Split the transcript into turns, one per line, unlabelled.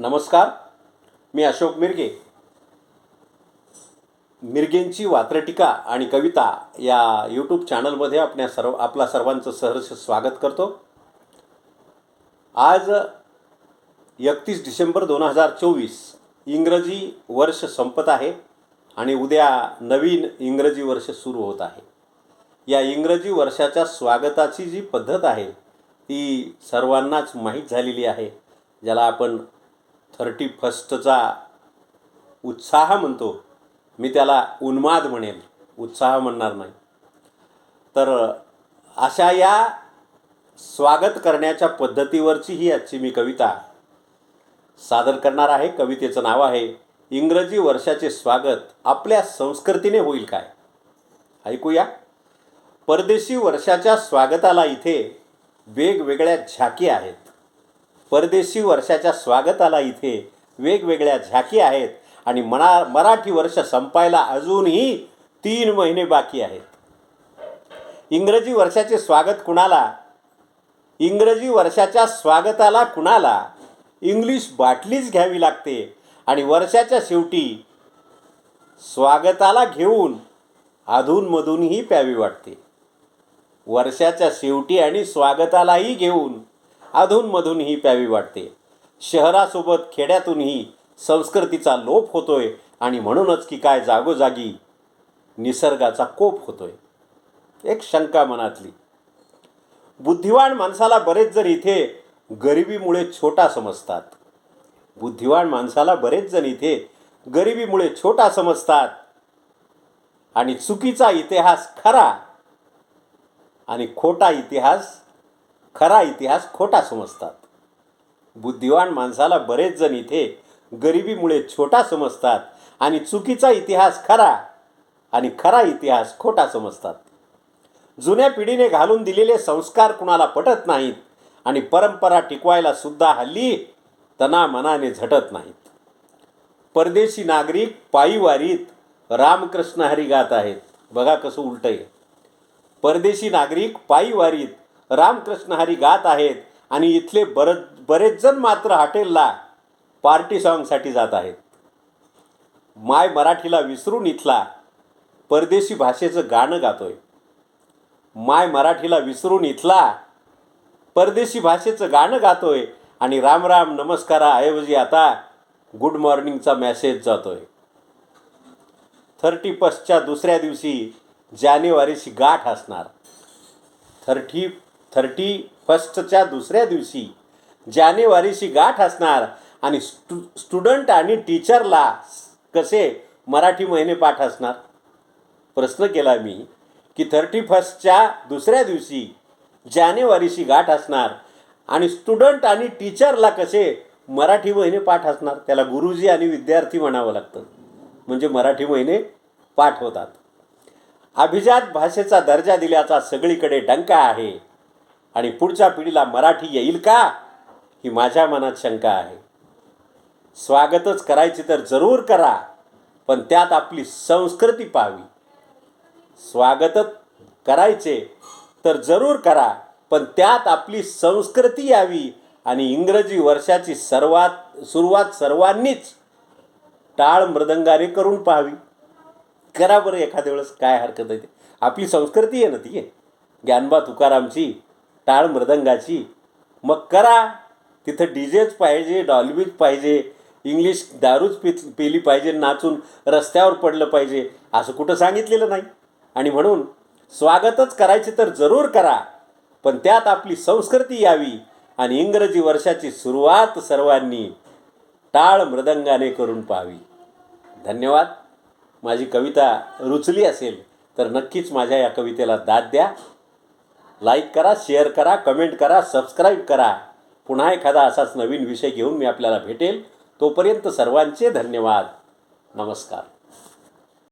नमस्कार मी अशोक मिरगे. मिरगेंची वात्रटिका आणि कविता या यूट्यूब चॅनलमध्ये आपल्या सर्व आपला सर्वांचं सहर्ष स्वागत करतो. आज एकतीस डिसेंबर दोन हजार चोवीस इंग्रजी वर्ष संपत आहे आणि उद्या नवीन इंग्रजी वर्ष सुरू होत आहे. या इंग्रजी वर्षाच्या स्वागताची जी पद्धत आहे ती सर्वांनाच माहीत झालेली आहे ज्याला आपण थर्टी फर्स्टचा उत्साह म्हणतो. मी त्याला उन्माद म्हणेल उत्साह म्हणणार नाही. तर अशा या स्वागत करण्याच्या पद्धतीवरची ही आजची मी कविता सादर करणार आहे. कवितेचं नाव आहे इंग्रजी वर्षाचे स्वागत आपल्या संस्कृतीने होईल काय? ऐकूया. परदेशी वर्षाच्या स्वागताला इथे वेगवेगळ्या झाकी आहेत. परदेशी वर्षाच्या स्वागताला इथे वेगवेगळ्या झाकी आहेत आणि मना मराठी वर्ष संपायला अजूनही तीन महिने बाकी आहेत. इंग्रजी वर्षाचे स्वागत कुणाला? इंग्रजी वर्षाच्या स्वागताला कुणाला? इंग्लिश बाटलीच घ्यावी लागते आणि वर्षाच्या शेवटी स्वागताला घेऊन अधूनमधूनही प्यावी वाटते. वर्षाच्या शेवटी आणि स्वागतालाही घेऊन अधूनमधूनही प्यावी वाटते. शहरासोबत खेड्यातूनही संस्कृतीचा लोप होतोय आणि म्हणूनच की काय जागोजागी निसर्गाचा कोप होतोय. एक शंका मनातली. बुद्धिवान माणसाला बरेच जण इथे गरिबीमुळे छोटा समजतात. बुद्धिवान माणसाला बरेच जण इथे गरिबीमुळे छोटा समजतात. आणि चुकीचा इतिहास खरा आणि खोटा इतिहास खरा इतिहास खोटा समजतात. बुद्धिवान माणसाला बरेच जण इथे गरिबीमुळे छोटा समजतात आणि चुकीचा इतिहास खरा आणि खरा इतिहास खोटा समजतात. जुन्या पिढीने घालून दिलेले संस्कार कुणाला पटत नाहीत आणि परंपरा टिकवायला सुद्धा हल्ली तना मनाने झटत नाहीत. परदेशी नागरिक पायीवारीत रामकृष्ण हरी गात आहेत. बघा कसं उलटं आहे. परदेशी नागरिक पायीवारीत रामकृष्ण हरी गात आहेत आणि इथले बरच बरेच जण मात्र हॉटेलला पार्टी सॉंगसाठी जात आहेत. माय मराठीला विसरून इथला परदेशी भाषेचं गाणं गातोय. माय मराठीला विसरून इथला परदेशी भाषेचं गाणं गातोय आणि राम राम नमस्काराऐवजी आता गुड मॉर्निंगचा मेसेज जातोय. थर्टी फर्स्टच्या दुसऱ्या दिवशी जानेवारीची गाठ असणार. थर्टी थर्टी फर्स्टच्या दुसऱ्या दिवशी जानेवारीशी गाठ असणार आणि स्टु स्टुडंट आणि टीचरला कसे मराठी महिने पाठ असणार? प्रश्न केला मी की थर्टी फर्स्टच्या दुसऱ्या दिवशी जानेवारीशी गाठ असणार आणि स्टुडंट आणि टीचरला कसे मराठी महिने पाठ असणार? त्याला गुरुजी आणि विद्यार्थी म्हणावं लागतं. म्हणजे मराठी महिने पाठ होतात. अभिजात भाषेचा दर्जा दिल्याचा सगळीकडे डंका आहे. आणि पुढच्या पिढीला मराठी येईल का? ही माझ्या मनात शंका आहे. स्वागतच करायची तर जरूर करा पण त्यात आपली संस्कृती पाहावी. स्वागतच करायचे तर जरूर करा पण त्यात आपली संस्कृती यावी आणि इंग्रजी वर्षाची सर्वात सुरुवात सर्वांनीच टाळ मृदंगाने करून पाहावी. करा बरं एखाद्या वेळेस काय हरकत आहे ते. आपली संस्कृती आहे ना ती. ज्ञानबा तुकारामची टाळ मृदंगाची. मग करा तिथं डी जेच पाहिजे डॉल्बीच पाहिजे इंग्लिश दारूच पि पिली पाहिजे नाचून रस्त्यावर पडलं पाहिजे असं कुठं सांगितलेलं नाही. आणि म्हणून स्वागतच करायचे तर जरूर करा पण त्यात आपली संस्कृती यावी. आणि इंग्रजी वर्षाची सुरुवात सर्वांनी टाळ मृदंगाने करून पाहावी. धन्यवाद. माझी कविता रुचली असेल तर नक्कीच माझ्या या कवितेला दाद द्या. लाईक करा शेअर करा कमेंट करा सबस्क्राईब करा. पुन्हा एखादा असाच नवीन विषय घेऊन मी आपल्याला भेटेल. तोपर्यंत सर्वांचे धन्यवाद. नमस्कार.